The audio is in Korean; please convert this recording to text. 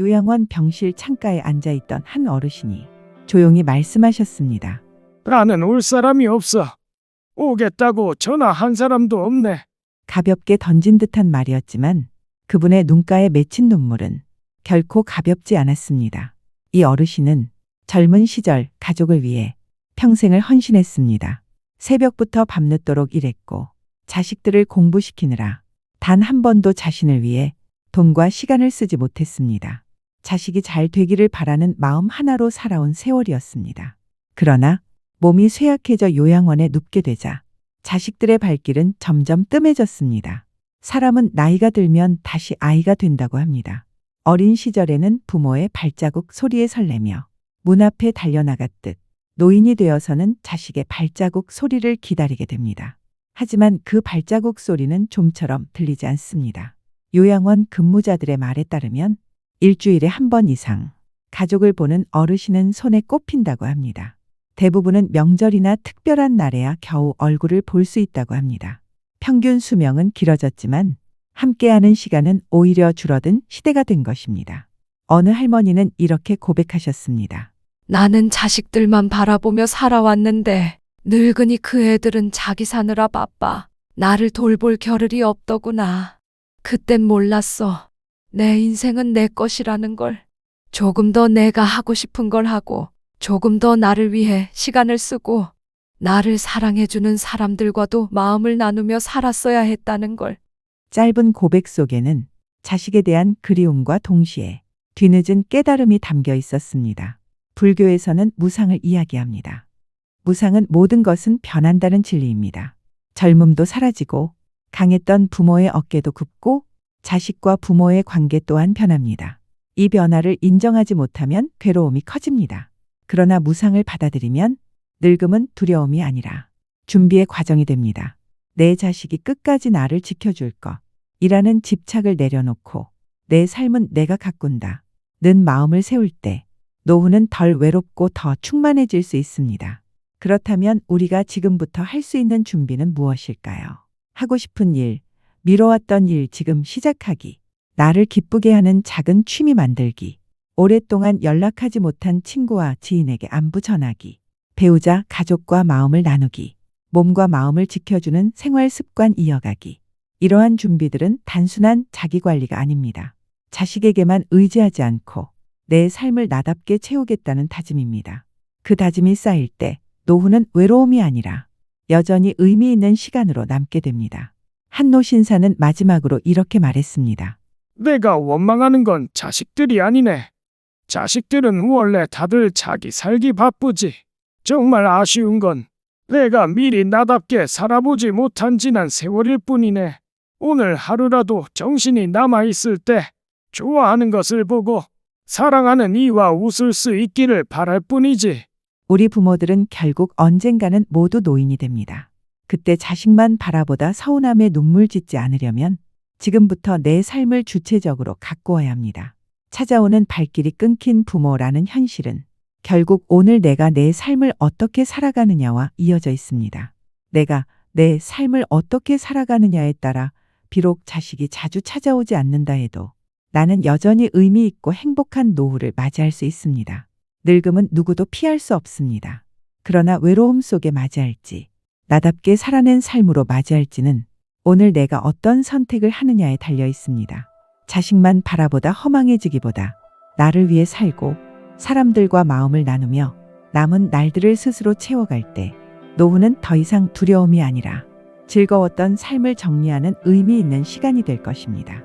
요양원 병실 창가에 앉아 있던 한 어르신이 조용히 말씀하셨습니다. 나는 올 사람이 없어. 오겠다고 전화 한 사람도 없네. 가볍게 던진 듯한 말이었지만 그분의 눈가에 맺힌 눈물은 결코 가볍지 않았습니다. 이 어르신은 젊은 시절 가족을 위해 평생을 헌신했습니다. 새벽부터 밤늦도록 일했고 자식들을 공부시키느라 단 한 번도 자신을 위해 돈과 시간을 쓰지 못했습니다. 자식이 잘 되기를 바라는 마음 하나로 살아온 세월이었습니다. 그러나 몸이 쇠약해져 요양원에 눕게 되자 자식들의 발길은 점점 뜸해졌습니다. 사람은 나이가 들면 다시 아이가 된다고 합니다. 어린 시절에는 부모의 발자국 소리에 설레며 문 앞에 달려나갔듯 노인이 되어서는 자식의 발자국 소리를 기다리게 됩니다. 하지만 그 발자국 소리는 좀처럼 들리지 않습니다. 요양원 근무자들의 말에 따르면 일주일에 한 번 이상 가족을 보는 어르신은 손에 꼽힌다고 합니다. 대부분은 명절이나 특별한 날에야 겨우 얼굴을 볼 수 있다고 합니다. 평균 수명은 길어졌지만 함께하는 시간은 오히려 줄어든 시대가 된 것입니다. 어느 할머니는 이렇게 고백하셨습니다. 나는 자식들만 바라보며 살아왔는데 늙으니 그 애들은 자기 사느라 바빠. 나를 돌볼 겨를이 없더구나. 그땐 몰랐어. 내 인생은 내 것이라는 걸. 조금 더 내가 하고 싶은 걸 하고 조금 더 나를 위해 시간을 쓰고 나를 사랑해주는 사람들과도 마음을 나누며 살았어야 했다는 걸. 짧은 고백 속에는 자식에 대한 그리움과 동시에 뒤늦은 깨달음이 담겨 있었습니다. 불교에서는 무상을 이야기합니다. 무상은 모든 것은 변한다는 진리입니다. 젊음도 사라지고 강했던 부모의 어깨도 굽고 자식과 부모의 관계 또한 변합니다. 이 변화를 인정하지 못하면 괴로움이 커집니다. 그러나 무상을 받아들이면 늙음은 두려움이 아니라 준비의 과정이 됩니다. 내 자식이 끝까지 나를 지켜줄 것. 이라는 집착을 내려놓고 내 삶은 내가 가꾼다. 는 마음을 세울 때 노후는 덜 외롭고 더 충만해질 수 있습니다. 그렇다면 우리가 지금부터 할 수 있는 준비는 무엇일까요? 하고 싶은 일, 미뤄왔던 일 지금 시작하기, 나를 기쁘게 하는 작은 취미 만들기, 오랫동안 연락하지 못한 친구와 지인에게 안부 전하기, 배우자, 가족과 마음을 나누기, 몸과 마음을 지켜주는 생활 습관 이어가기. 이러한 준비들은 단순한 자기 관리가 아닙니다. 자식에게만 의지하지 않고 내 삶을 나답게 채우겠다는 다짐입니다. 그 다짐이 쌓일 때 노후는 외로움이 아니라 여전히 의미 있는 시간으로 남게 됩니다. 한노 신사는 마지막으로 이렇게 말했습니다. 내가 원망하는 건 자식들이 아니네. 자식들은 원래 다들 자기 살기 바쁘지. 정말 아쉬운 건 내가 미리 나답게 살아보지 못한 지난 세월일 뿐이네. 오늘 하루라도 정신이 남아있을 때 좋아하는 것을 보고 사랑하는 이와 웃을 수 있기를 바랄 뿐이지. 우리 부모들은 결국 언젠가는 모두 노인이 됩니다. 그때 자식만 바라보다 서운함에 눈물 짓지 않으려면 지금부터 내 삶을 주체적으로 가꾸어야 합니다. 찾아오는 발길이 끊긴 부모라는 현실은 결국 오늘 내가 내 삶을 어떻게 살아가느냐와 이어져 있습니다. 내가 내 삶을 어떻게 살아가느냐에 따라 비록 자식이 자주 찾아오지 않는다 해도 나는 여전히 의미 있고 행복한 노후를 맞이할 수 있습니다. 늙음은 누구도 피할 수 없습니다. 그러나 외로움 속에 맞이할지, 나답게 살아낸 삶으로 맞이할지는 오늘 내가 어떤 선택을 하느냐에 달려 있습니다. 자식만 바라보다 허망해지기보다 나를 위해 살고 사람들과 마음을 나누며 남은 날들을 스스로 채워갈 때 노후는 더 이상 두려움이 아니라 즐거웠던 삶을 정리하는 의미 있는 시간이 될 것입니다.